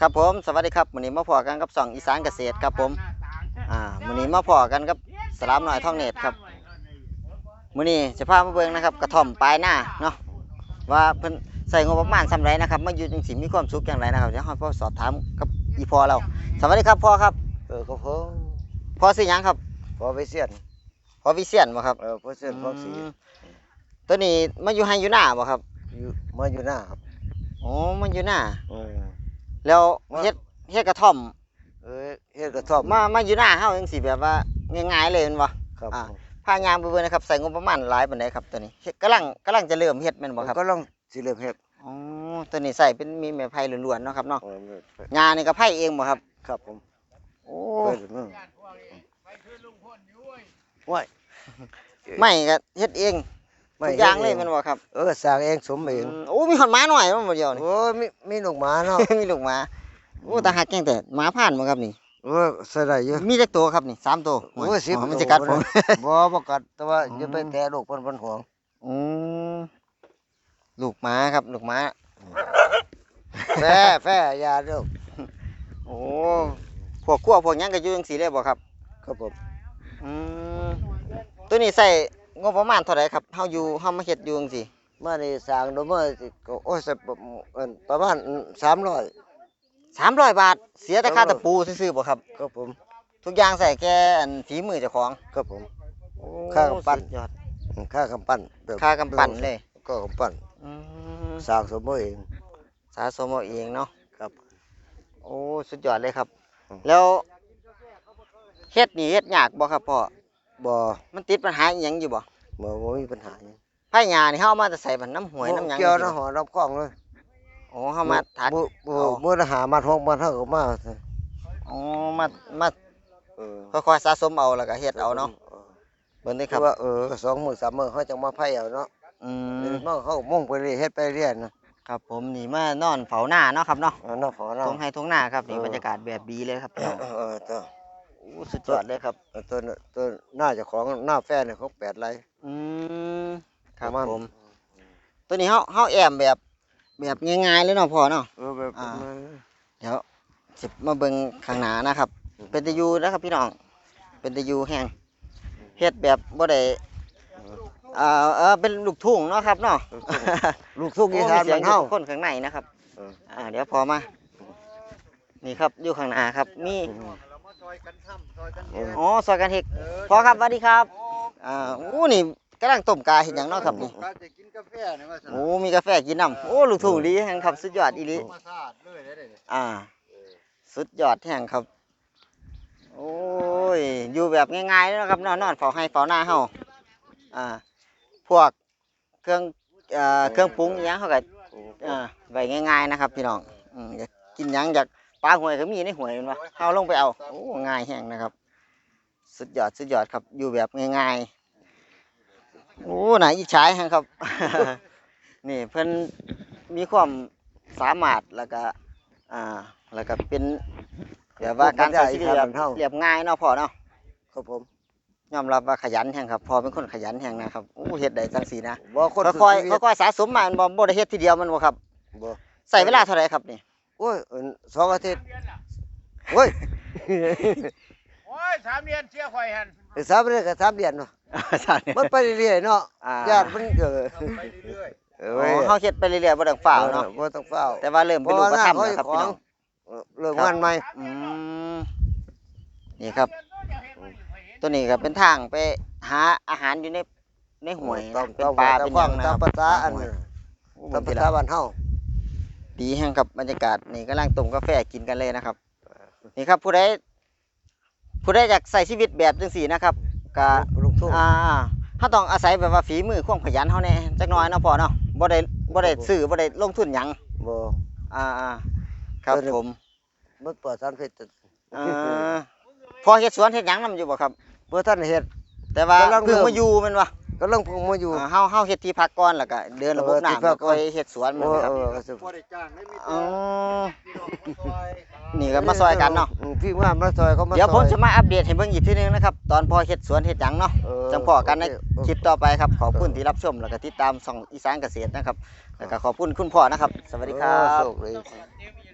ครับผมสวัสดีครับวันนี้มาพอกันกับสองอีสานเกษตรครับผมอ่าวันนี้มาพอกันกับสลามหน่อยท่องเน็ตครับวันนี้จะพามาเบิ่งนะครับ กระท่อมปลายหน้าเนาะว่าเพิ่นใส่งบประมาณสำไรนะครับมาอยู่จังสิมีความสุขอย่างไรนะครับเดี๋ยวเราพ่อสอบถามกับอีพอเรา สวัสดีครับพ่อครับเออก็พอพ่อซื้อหยังครับพอไปเสียนพ่อวิเชียนบ่ครับเออพอเสียนพอสีมตัวนี้มาอยู่ไฮอยู่หน้าบ่ครับอยู่มาอยู่หน้าครับอ๋อมันอยู่หน้าเออ แล้วว่าเฮ็ดเฮ็ดกระท่อม เออเฮ็ดกระท่อมมามาอยู่หน้าเฮาจังสิแบบว่าง่ายๆเลยแม่นบ่ครับอ่าพายางไปเบิ่งนะครับใส่งบประมาณหลายปานใดครับตัวนี้เฮ็ดกำลังกำลังจะเริ่มเฮ็ดแม่นบ่ครับก็ลองสิเริ่มเฮ็ดอ๋อตัวนี้ใส่เป็นมีไม้ไผ่ล้วนๆเนาะครับเนาะเออเฮ็ดงานนี่ก็ไผ่เองบ่ครับ ครับผมโอ้เปิดมือว้ายไม่ก็เฮ็ดเองไม่ ทุกอย่างเลยฮ็ดแม่นบ่ครับเออสร้างเองสมเองอืมโอ้มีหอนหมาหน่อยมันบ่เดียวนี่ โอ้ยมีมีลูกหมาเนาะ มีลูกหมาโอ้ตาหักแกงแต่หมาผ่านบ่ครับนี่ เออใส่ได้เยอะมีจักตัวครับนี่สามตัวโอ้ยสิบมันจะกัดผมบ่บ่กัดแต่ว่าอืมอย่าไปแตะลูกเพิ่นเพิ่นห่วงอืมลูกหมาครับลูกหมาแฟ่แฟ่อย่าเด้อโอ้พวกขั้วพวกหยังก็อยู่จังซี่เลยบ่ครับ ครับผมอืมตัวนี้ใส่ งบประมาณเท่าไหร่ครับเฮาอยู่เฮามาเฮ็ดอยู่จังซี่มานี่สร้างโดยมาสิก็โอ้ยสักเอิ้นประมาณ300 300 บาท เสียแต่ค่าตะปูซื่อๆบ่ครับ ครับผม ทุกอย่างใส่แค่อันฝีมือเจ้าของครับผมโอ้ค่ากำปั้น สุดยอดค่ากำปั้นแบบค่ากำปั้นเลยก็กำปั้นอืมสร้างสมมือเอง สะสมเอาเองเนาะครับโอ้สุดยอดเลยครับ อืม แล้วเฮ็ดนี่เฮ็ดยากบ่ครับพ่อ บ่มันติดปัญหาอีหยังอยู่บ่บ่บ่มีปัญหาหยังไผ่หญ้านี่เฮาเอามาแต่ใส่บันน้ำหวยน้ำหยังเกี่ยวจันะงหซี้อน้ำกล้องเลยโอ้เฮามาทัด มื้อมื้อเอา มื้อละหามาทองมาเท่าก็มาอ๋อมามาเออค่อยๆสะสมเอาแล้วก็เฮ็ดเอาเนาะเบิ่งเด้อคคืรัอบว่าเออสองมื้อสามมื้อเขาจังมาไผเอาเนาะอืเอมอมาเขามุ่งไปเรื่อยเฮ็ดไปเรื่อยนะครับผมนี่มานอนเฝ้าหน้าเนาะครับเนาะเอาเนาะขอเนาะ ทงให้ทงหน้าครับนี่เออ บรรยากาศแบบดีเลยครับ เออเออตัวโอ้ สุดยอดเลยครับเออตัวน่ะตัวหน้าเจ้าของหน้าแฟนเนี่ยเขาแปดไร่อืมครับประาณผม ตัวนี้เฮาเฮาแอมแบบแบบง่ายๆเลยเนาะพ่อเนาะเออแบบอ่ามาเดี๋ยวสิมาเบิ่งข้างหน้านะครับ เป็นตะยูนะครับพี่น้อง เป็นตะยูแห้งเฮ็ดแบบบ่ได้เอ่อเออเป็นลูกทุ่งเนาะครับเนาะลูกทุ่งอีสานโอ้มีเสียบ้างนเฮาอยู่คนข้างในนะครับเอออ่าเดี๋ยวพอมา นี่ครับอยู่ข้างหน้าครับ มี เอออ๋อซอยกันเฮ็ดพอครับสวัสดีครับอ่าโอ้นี่กำลังต้มกาเฮ็ดหยังเนาะครับนี่ข้าจะกินกาแฟเนี่ยว่าสโอ้มีกาแฟกินน้ำโอ้ลูกทุ่งดีแห่งครับสุดยอดอีหลีมาซาดเลยได้เลยอ่า สุดยอดแห่งครับ โอ้ยอยู่แบบง่ายๆเลยนะครับนอนนอนเฝ้าให้เฝ้าหน้าเฮาอ่า พวกเครื่องเอ่อเครื่องปรุงอิหยังเขาก็อ่าไว้ง่าย ๆ นะครับ พี่น้องอืมอยากกินหยังอยากป ลาหวยก็มีในหวยแมันวะเฮาลงไปเอาโอ้ง่ายแห่งนะครับ สุดยอดสุดยอดครับ อยู่แบบง่ายๆโอ้น่าอิจฉาแห่งครับ นี่เพิ่นมีความสามารถแล้วก็อ่าแล้วก็เป็นแบบว่าการใช้ชีวิตแบบเรียบง่ายเนาะพ่อเนาะครับผมยอมรับว่าขยันแห่งครับพ่อเป็นคนขยันแห่งนะครับโอ้เฮ็ดได้จังสีนะบ่คนค่อยฝึกชีวิตๆค่อยๆสะสมมามันบ่บ่ได้เฮ็ดทีเดียวมันบ่ครับบ่ใส่เวลาเท่าไหร่ครับนี่ โอ้ยเอิ้นสองอาทิตย์โอ้ย โอ้ยสามเดือนเชี่ยข่อยหันสามเดือนกับสามเดือนเนาะใช่มันไปเรื่อยๆเนาะอ่าญาติมันเกิดไปเรื่อยเออ๋ออเฮาเฮ็ดไปเรื่อยๆบ่ต้องฝ้าวเนาะบ่ต้องเฝ้าแต่ว่าเริ่มเป็นรูปธรรมแล้วครับพี่น้อง เออเลิกงานใหม่อืมนี่ครับตัวนี้ก็เป็นทางไปหาอาหารอยู่ในในห้วยต้อนะงเป็นต้องปลาตเป็นหควายัมงนะคตารัมบภาษาอันห้วยนั้นโอ้ตามเบิ่ภางทีษาละบ้านเฮา ดีแห้งครับบรรยากาศนี่กำลังต้มกาแฟกินกันเลยนะครับ นี่ครับผู้ใดผู้ใดอยากใส่ชีวิตแบบจังสี่นะครับก็ลูกทุ่งอ่าเขาต้องอาศัยแบบว่าฝีมือความขยันเขาแน่จักหน้อยเนาะพ่อเนาะบ่ได้บ่ได้ซื้อบ่ได้ลงทุนหยังบ่อ่าอ่าครับเออผมมันปลอดสารพิษอ่าพอเฮ็ดสวนเฮ็ดหยังนํอยู่บ่ครับบ่ทันเฮ็ดแต่ว่ากำลังเพิ่งเริ่มมาอยู่แม่นบ่ กำลังเพิ่งมาอยู่อ่าเฮาเฮาเฮ็ดที่พักก่อนแล้วก็เดินระบบเออที่น้ำพัแล้กวก่ก็อน เฮ็ดสวนแม่โอ้นบ่ครับเออก็สิๆบ่ได้จ้างได้มีอ๋อพี่น้องมาซอยนี่ก็มาซอยกันเนาะอืมพี่งานมาซอยเขามาเดี๋ยวผมซอ จะมาอัปเดตให้เบิ่งอีกทีนึงนะครับ ตอนพอเฮ็ดสวนเฮ็ดหยังเนาะ เออจังพอกันในโอเค คลิปต่อไปครับ ขอบคุณที่รับชมแล้วก็ติดตามช่องอีสานเกษตรนะครับ แล้วก็ขอบคุณคุณพ่อนะครับ สวัสดีครัเออบ โชคดีเต็ม